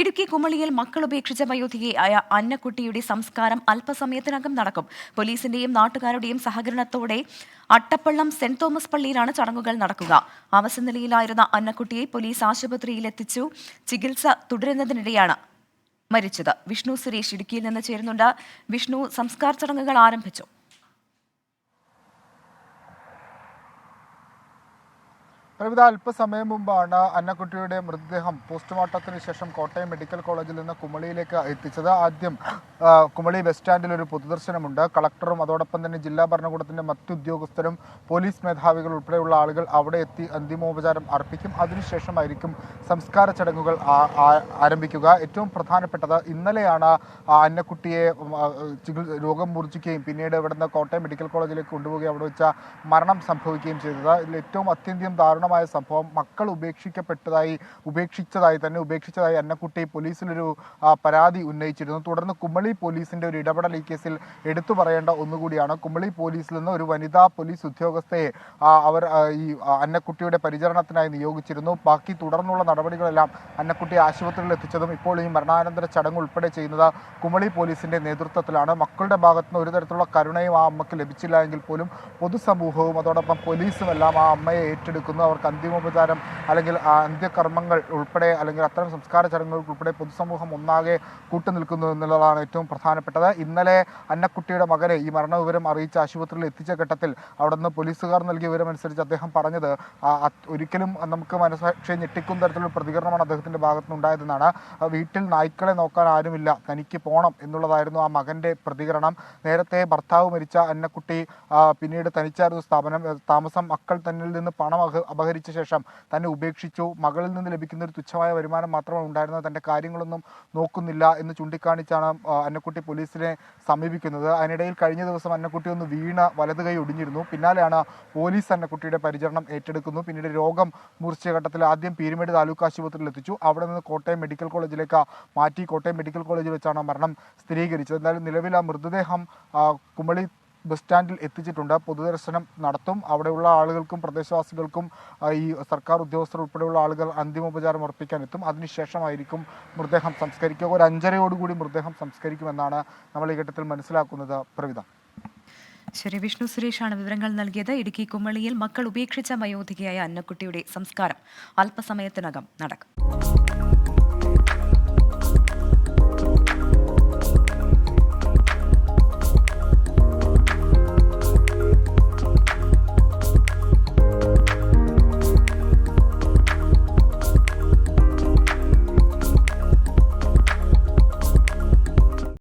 ഇടുക്കി കുമളിയിൽ മക്കൾ ഉപേക്ഷിച്ച വയോധികയെ ആയ അന്നക്കുട്ടിയുടെ സംസ്കാരം അല്പസമയത്തിനകം നടക്കും. പോലീസിന്റെയും നാട്ടുകാരുടെയും സഹകരണത്തോടെ അട്ടപ്പള്ളം സെന്റ് തോമസ് പള്ളിയിലാണ് ചടങ്ങുകൾ നടക്കുക. അവശനിലയിലായിരുന്ന അന്നക്കുട്ടിയെ പോലീസ് ആശുപത്രിയിൽ എത്തിച്ചു ചികിത്സ തുടരുന്നതിനിടെയാണ് മരിച്ചത്. വിഷ്ണു സുരേഷ് ഇടുക്കിയിൽ നിന്ന് ചേരുന്നുണ്ട്. വിഷ്ണു സംസ്കാര ചടങ്ങുകൾ ആരംഭിച്ചു. പ്രവിധ അല്പസമയം മുമ്പാണ് അന്നക്കുട്ടിയുടെ മൃതദേഹം പോസ്റ്റ്മോർട്ടത്തിന് ശേഷം കോട്ടയം മെഡിക്കൽ കോളേജിൽ നിന്ന് കുമളിയിലേക്ക് എത്തിച്ചത്. ആദ്യം കുമളി ബസ് സ്റ്റാൻഡിൽ ഒരു പൊതുദർശനമുണ്ട്. കളക്ടറും അതോടൊപ്പം തന്നെ ജില്ലാ ഭരണകൂടത്തിന്റെ മറ്റു ഉദ്യോഗസ്ഥരും പോലീസ് മേധാവികൾ ഉൾപ്പെടെയുള്ള ആളുകൾ അവിടെ എത്തി അന്തിമോപചാരം അർപ്പിക്കും. അതിനുശേഷമായിരിക്കും സംസ്കാര ചടങ്ങുകൾ ആരംഭിക്കുക. ഏറ്റവും പ്രധാനപ്പെട്ടത് ഇന്നലെയാണ് അന്നക്കുട്ടിയെ രോഗം മൂർജിക്കുകയും പിന്നീട് ഇവിടുന്ന് കോട്ടയം മെഡിക്കൽ കോളേജിലേക്ക് കൊണ്ടുപോവുകയും അവിടെ വെച്ച മരണം സംഭവിക്കുകയും ചെയ്തത്. ഇതിൽ ഏറ്റവും അത്യന്തം ദാരുണമായ സംഭവം മക്കൾ ഉപേക്ഷിക്കപ്പെട്ടതായി ഉപേക്ഷിച്ചതായി തന്നെ ഉപേക്ഷിച്ചതായി അന്നക്കുട്ടി പോലീസിലൊരു പരാതി ഉന്നയിച്ചിരുന്നു. തുടർന്ന് കുമളി പോലീസിന്റെ ഒരു ഇടപെടൽ ഈ കേസിൽ എടുത്തു പറയേണ്ട ഒന്നുകൂടിയാണ്. കുമളി പോലീസിൽ നിന്ന് ഒരു വനിതാ പോലീസ് ഉദ്യോഗസ്ഥയെ അവർ ഈ അന്നക്കുട്ടിയുടെ പരിചരണത്തിനായി നിയോഗിച്ചിരുന്നു. ബാക്കി തുടർന്നുള്ള നടപടികളെല്ലാം അന്നക്കുട്ടി ആശുപത്രിയിൽ എത്തിച്ചതും ഇപ്പോൾ ഈ മരണാനന്തര ചടങ്ങ് ഉൾപ്പെടെ ചെയ്യുന്നത് കുമളി പോലീസിന്റെ നേതൃത്വത്തിലാണ്. മക്കളുടെ ഭാഗത്ത് നിന്ന് ഒരു തരത്തിലുള്ള കരുണയും ആ അമ്മയ്ക്ക് ലഭിച്ചില്ല എങ്കിൽ പോലും പൊതുസമൂഹവും അതോടൊപ്പം പോലീസും എല്ലാം ആ അമ്മയെ ഏറ്റെടുക്കുന്നു. അവർക്ക് അന്തിമോപചാരം അല്ലെങ്കിൽ അന്ത്യകർമ്മങ്ങൾ ഉൾപ്പെടെ അല്ലെങ്കിൽ അത്തരം സംസ്കാര ചടങ്ങുകൾ ഉൾപ്പെടെ പൊതുസമൂഹം ഒന്നാകെ കൂട്ടുനിൽക്കുന്നു എന്നുള്ളതാണ് ഏറ്റവും പ്രധാനപ്പെട്ടത്. ഇന്നലെ അന്നക്കുട്ടിയുടെ മകനെ ഈ മരണവിവരം അറിയിച്ച ആശുപത്രിയിൽ എത്തിച്ച ഘട്ടത്തിൽ അവിടെ നിന്ന് പോലീസുകാർ നൽകിയ വിവരം അനുസരിച്ച് അദ്ദേഹം പറഞ്ഞത് ഒരിക്കലും നമുക്ക് മനസ്സാക്ഷി ഞെട്ടിക്കുന്ന തരത്തിലുള്ള പ്രതികരണമാണ് അദ്ദേഹത്തിന്റെ ഭാഗത്തുനിന്നുണ്ടായതെന്നാണ്. വീട്ടിൽ നായ്ക്കളെ നോക്കാൻ ആരുമില്ല തനിക്ക് പോകണം എന്നുള്ളതായിരുന്നു ആ മകന്റെ പ്രതികരണം. നേരത്തെ ഭർത്താവ് മരിച്ച അന്നക്കുട്ടി പിന്നീട് തനിച്ചായിരുന്നു സ്ഥാപനം താമസം. മക്കൾ തന്നിൽ നിന്ന് പണം അപഹരിച്ച ശേഷം തന്നെ ഉപേക്ഷിച്ചു. മകളിൽ നിന്ന് ലഭിക്കുന്ന ഒരു തുച്ഛമായ വരുമാനം മാത്രമാണ് ഉണ്ടായിരുന്നത്. തന്റെ കാര്യങ്ങളൊന്നും നോക്കുന്നില്ല എന്ന് ചൂണ്ടിക്കാണിച്ചാണ് അന്നക്കുട്ടി പോലീസിനെ സമീപിക്കുന്നത്. അതിനിടയിൽ കഴിഞ്ഞ ദിവസം അന്നക്കുട്ടി ഒന്ന് വീണ വലത് കൈ ഒടിഞ്ഞിരുന്നു. പിന്നാലെയാണ് പോലീസ് അന്നക്കുട്ടിയുടെ പരിചരണം ഏറ്റെടുക്കുന്നു. പിന്നീട് രോഗം മൂർച്ച ഘട്ടത്തിൽ ആദ്യം പീരുമേട് താലൂക്ക് ആശുപത്രിയിൽ എത്തിച്ചു. അവിടെ നിന്ന് കോട്ടയം മെഡിക്കൽ കോളേജിലേക്ക് മാറ്റി കോട്ടയം മെഡിക്കൽ കോളേജിൽ വെച്ചാണ് മരണം സ്ഥിരീകരിച്ചത്. എന്തായാലും നിലവിൽ ആ മൃതദേഹം കുമളി ബസ് സ്റ്റാൻഡിൽ എത്തിച്ചിട്ടുണ്ട്. പൊതുദർശനം നടത്തും. അവിടെയുള്ള ആളുകൾക്കും പ്രദേശവാസികൾക്കും ഈ സർക്കാർ ഉദ്യോഗസ്ഥർ ഉൾപ്പെടെയുള്ള ആളുകൾ അന്തിമോപചാരം അർപ്പിക്കാൻ എത്തും. അതിനുശേഷമായിരിക്കും മൃതദേഹം സംസ്കരിക്കുക. ഒരു അഞ്ചരയോടുകൂടി മൃതദേഹം സംസ്കരിക്കുമെന്നാണ് നമ്മൾ ഈ ഘട്ടത്തിൽ മനസ്സിലാക്കുന്നത്. പ്രവിധ. ശരി വിഷ്ണു സുരേഷാണ് വിവരങ്ങൾ നൽകിയത്. ഇടുക്കി കുമളിയിൽ മക്കൾ ഉപേക്ഷിച്ച വയോധികയായ അന്നക്കുട്ടിയുടെ സംസ്കാരം അല്പസമയത്തിനകം നടക്കും.